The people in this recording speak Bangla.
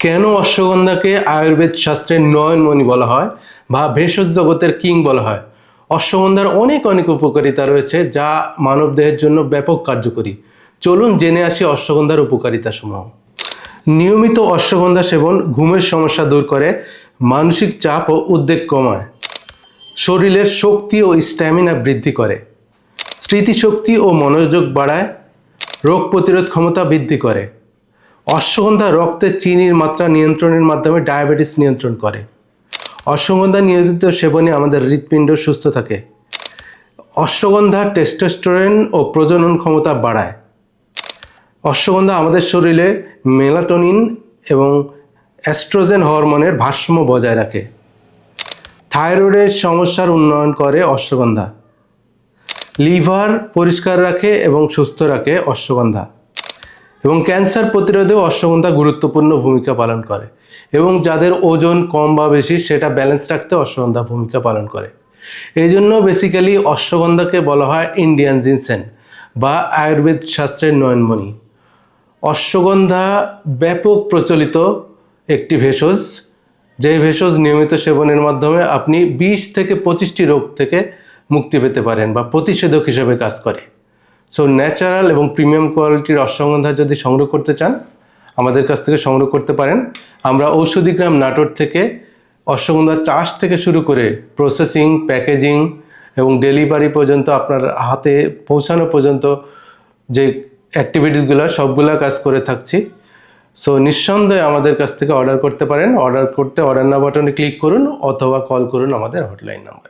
কেন অশ্বগন্ধাকে আয়ুর্বেদ শাস্ত্রের নয়নমণি বলা হয় বা ভেষজ জগতের কিং বলা হয়? অশ্বগন্ধার অনেক অনেক উপকারিতা রয়েছে যা মানবদেহের জন্য ব্যাপক কার্যকরী। চলুন জেনে আসি অশ্বগন্ধার উপকারিতা সমূহ নিয়মিত অশ্বগন্ধা সেবন ঘুমের সমস্যা দূর করে, মানসিক চাপ ও উদ্বেগ কমায়। শরীরের শক্তি ও স্ট্যামিনা বৃদ্ধি করে। স্মৃতিশক্তি ও মনোযোগ বাড়ায়। রোগ প্রতিরোধ ক্ষমতা বৃদ্ধি করে। অশ্বগন্ধা রক্তে চিনির মাত্রা নিয়ন্ত্রণের মাধ্যমে ডায়াবেটিস নিয়ন্ত্রণ করে। অশ্বগন্ধা নিয়ন্ত্রিত সেবনে আমাদের হৃৎপিণ্ড সুস্থ থাকে। অশ্বগন্ধা টেস্টোস্টেরন ও প্রজনন ক্ষমতা বাড়ায়। অশ্বগন্ধা আমাদের শরীরে মেলাটোনিন এবং অ্যাস্ট্রোজেন হরমোনের ভারসাম্য বজায় রাখে। থাইরয়েডের সমস্যার উন্নয়ন করে অশ্বগন্ধা। লিভার পরিষ্কার রাখে এবং সুস্থ রাখে অশ্বগন্ধা। এবং ক্যান্সার প্রতিরোধেও অশ্বগন্ধা গুরুত্বপূর্ণ ভূমিকা পালন করে এবং যাদের ওজন কম বা বেশি, সেটা ব্যালেন্স রাখতে অশ্বগন্ধা ভূমিকা পালন করে। এই জন্য বেসিক্যালি অশ্বগন্ধাকে বলা হয় ইন্ডিয়ান জিনসেন বা আয়ুর্বেদ শাস্ত্রের নয়নমণি। অশ্বগন্ধা ব্যাপক প্রচলিত একটি ভেষজ, যে ভেষজ নিয়মিত সেবনের মাধ্যমে আপনি বিশ থেকে পঁচিশটি রোগ থেকে মুক্তি পেতে পারেন বা প্রতিষেধক হিসেবে কাজ করে। সো ন্যাচারাল এবং প্রিমিয়াম কোয়ালিটির অশ্বগন্ধা যদি সংগ্রহ করতে চান, আমাদের কাছ থেকে সংগ্রহ করতে পারেন। আমরা ঔষধি গ্রাম নাটোর থেকে অশ্বগন্ধা চাষ থেকে শুরু করে প্রসেসিং প্যাকেজিং এবং ডেলিভারি পর্যন্ত আপনার হাতে পৌঁছানো পর্যন্ত যে অ্যাক্টিভিটিসগুলো সবগুলো কাজ করে থাকছি। সো নিঃসন্দেহে আমাদের কাছ থেকে অর্ডার করতে পারেন। অর্ডার করতে অর্ডার না বাটনে ক্লিক করুন অথবা কল করুন আমাদের হটলাইন নাম্বার